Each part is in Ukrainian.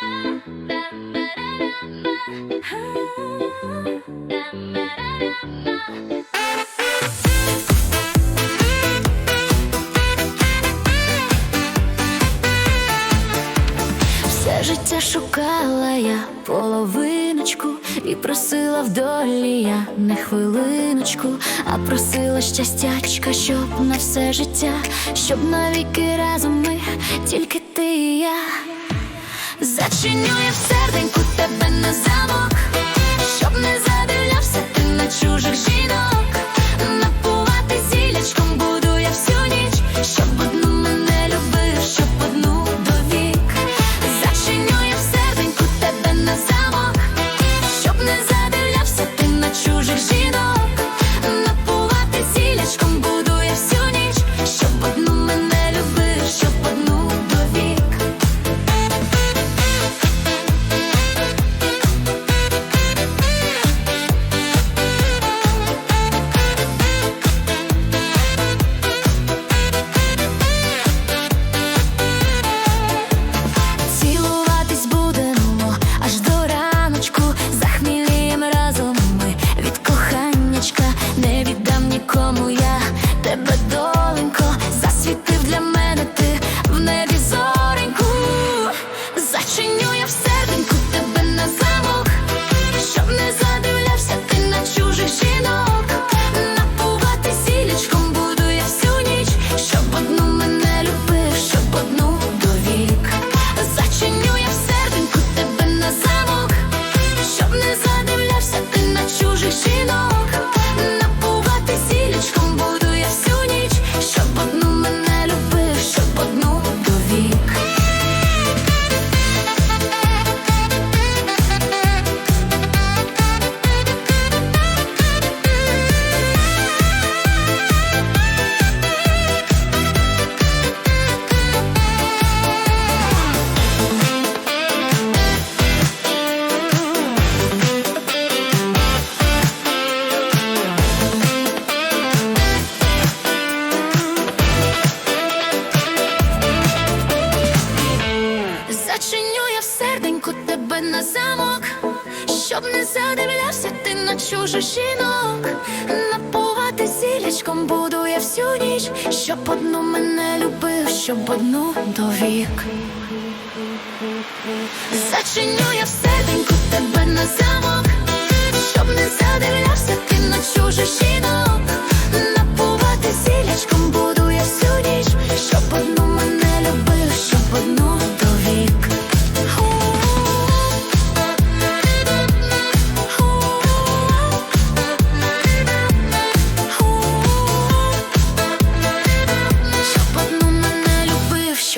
Все життя шукала я половиночку і просила в долі я не хвилиночку, а просила щастячка, щоб на все життя, щоб навіки разом ми, тільки ти і я. Зачинює в серденьку тебе на замок, щоб не задивлявся ти на чужих жінок. На замок, щоб не задивлявся ти на чужих жінок. Напувати зілячком буду я всю ніч, щоб одну мене любив, щоб одну довік. Зачиню я в серденьку тебе на замок,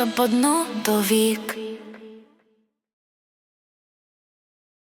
Щоб одну до довік.